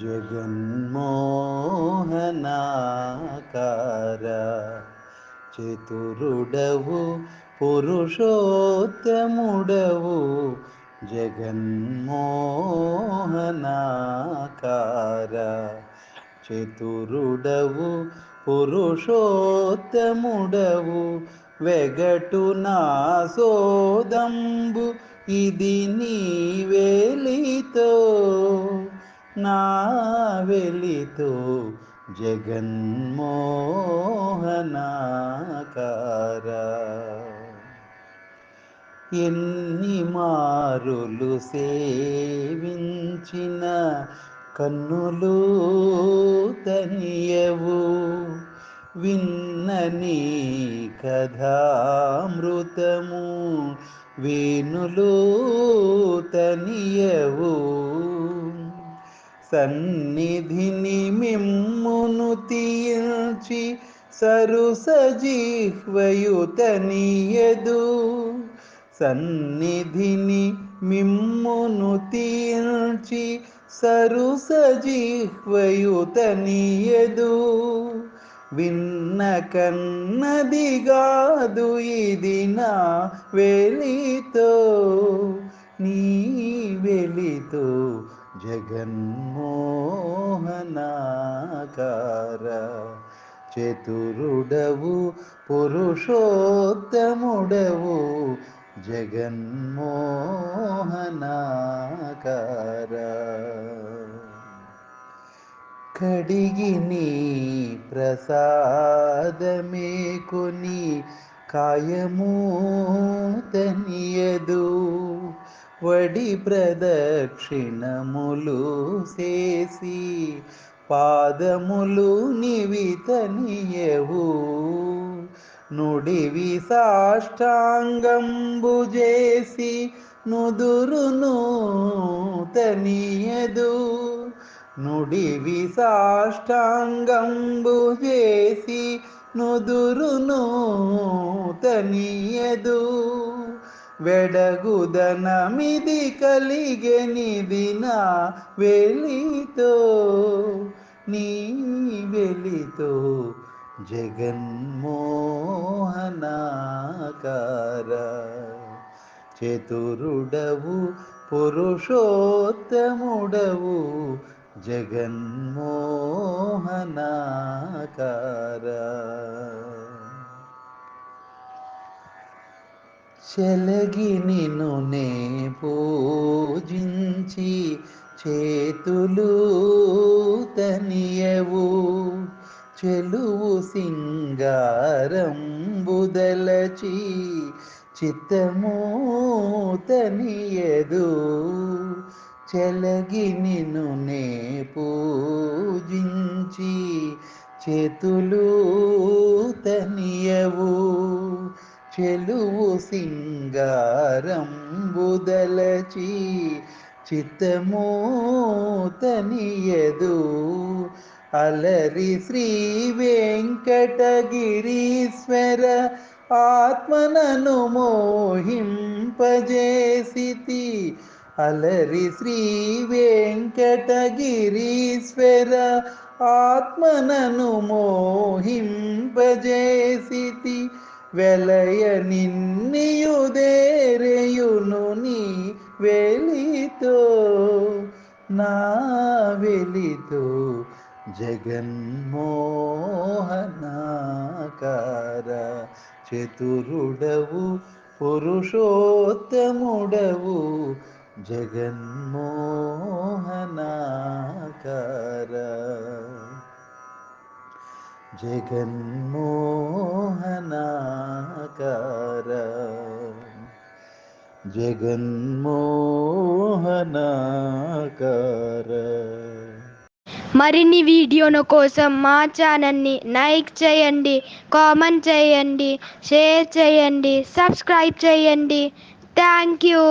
జగన్మోహనాకార చతురుడవు పురుషోత్తముడవు జగన్మోహనాకార చతురుడవు పురుషోత్తముడవు వెగటు నా సోదంబు ఇది నీ వేలితో నా వెలితో జగన్మోహనాకార. ఎన్ని మారులు సేవించిన కన్నులు తనియవు. విన్నని కథామృతము వేణులు తనియవు. సన్నిధిని మిమ్మును తీల్చి సరుసజిహ్వయుతనియదు సన్నిధిని మిమ్మును తీల్చి సరుసజిహ్వయుతనియదు విన్న కన్నది కాదు ఇది నా వెలితో నీ వెలితో జగన్మోహనాకార చతురుడవు పురుషోత్తముడవు. జగన్మోహనాకార కడిగి నీ ప్రసాదమే కొని కాయము తనియదు వడి ప్రదక్షిణములు చేసి పాదములు నివితనియవు. నుడివి సాష్టాంగంబు చేసి నుదురును తనియదు. నుడివి సాష్టాంగంబు చేసి నుదురును తనియదు. వెడగుదనమిది కలిగెనిదిన వెలితో నీ వెలితో జగన్మోహనాకార చతురుడవు పురుషోత్తముడవు జగన్మోహనాకార. చెలగి నిను నే పూజించి చేతులు తనియవు. చెలువు సింగారం బుదలచి చిత్తము తనియదు. చెలగి నిను నే పూజించి చేతులు తనియవు. చెలువు సింగారం బుదలచి చిత్తము తనియదు. అలరి శ్రీ వెంకటగిరీశ్వర ఆత్మనను మోహింపజేసితి. అలరి శ్రీ వెంకటగిరీశ్వర ఆత్మనను మోహింపజేసి వెలయ నిన్నియుదేరేయును నీ వెలితో నా వెలితో జగన్మోహనాకార చతురుడవు పురుషోత్తముడవు జగన్మోహనాకార. జగన్మోహనాకార. జగన్మోహనాకార. మరిన్ని వీడియోల కోసం మా ఛానల్ని లైక్ చేయండి కామెంట్ చేయండి షేర్ చేయండి సబ్స్క్రైబ్ చేయండి. Thank you.